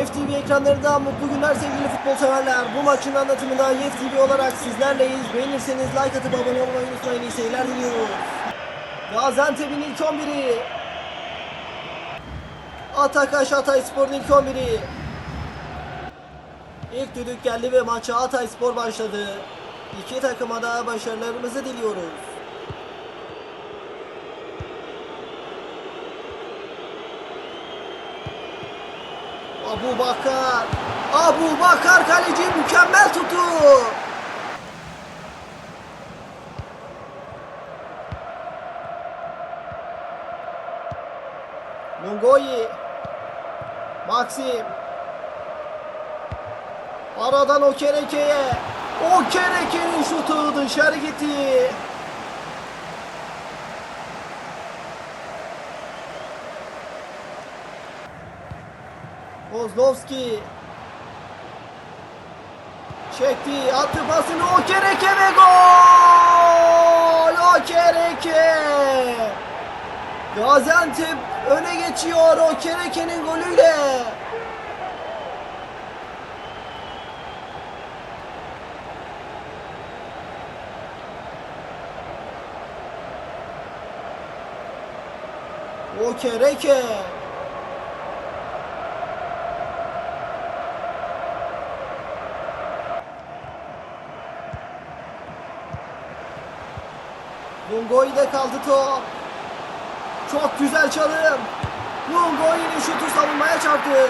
YEF TV ekranlarında mutlu günler sevgili futbol severler. Bu maçın anlatımında YEF TV olarak sizlerleyiz. Beğenirseniz like atıp abone olmayı unutmayın. İyi seyirler diliyoruz. Gaziantep'in ilk 11'i. Atakaş Hatayspor'un ilk 11'i. İlk düdük geldi ve maça Hatayspor başladı. İki takıma da başarılarımızı diliyoruz. Abu Bakar. Abu Bakar kaleci mükemmel tutu. Lungoyi. Maxim. Aradan Okereke'ye. Okereke'nin şutu dışarı gitti. Kozlovski çekti, attı pasını Okereke ve gol! Okereke! Gaziantep öne geçiyor Okereke'nin golüyle. Okereke! Lungoi'de kaldı top. Çok güzel çalım. Lungoi'nin şutu savunmaya çarptı.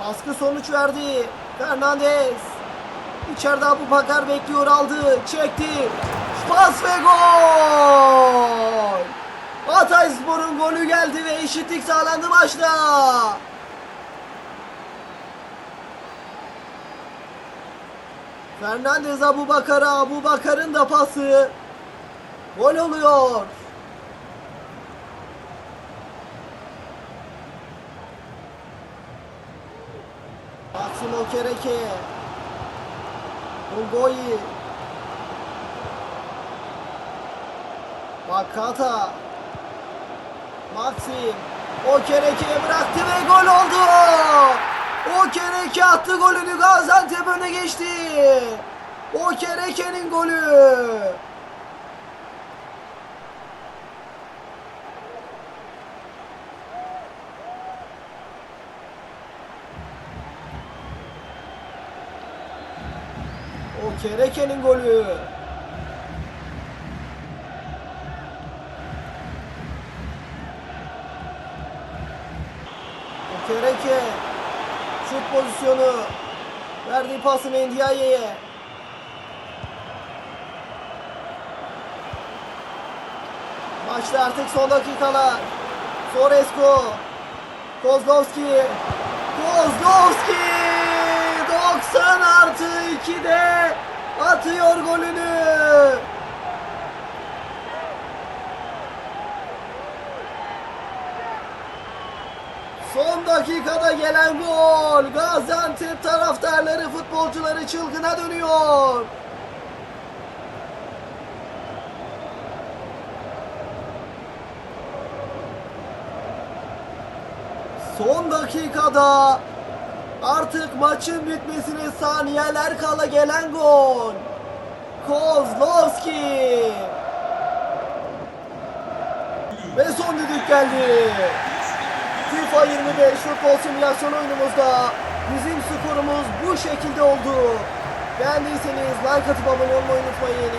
Baskı sonuç verdi. Fernandez. İçeride Abu Bakar bekliyor aldı. Çekti. Pas ve gol. Hatayspor'un golü geldi ve eşitlik sağlandı maçta. Fernandez Abu Bakar'a Abu Bakar'ın da pası. Gol oluyor. Maxim Okereke. Ulgoyi Vakata Maxim. Okereke'ye bıraktı ve gol oldu. Okereke attı golünü Gaziantep öne geçti. Okereke'nin golü. Okereke'nin golü. Okereke şut pozisyonu. Verdiği pasını Ndiaye'ye Maçta artık son dakikalar. Soresko Kozlovski. Kozlovski! 90 artı 2'de atıyor golünü Son dakikada gelen gol. Gaziantep taraftarları, futbolcuları çılgına dönüyor. Son dakikada artık maçın bitmesine saniyeler kala gelen gol. Kozlowski. Ve son düdük geldi. FIFA 25 futbol simülasyon oyunumuzda bizim skorumuz bu şekilde oldu. Beğendiyseniz like atıp abone olmayı unutmayın.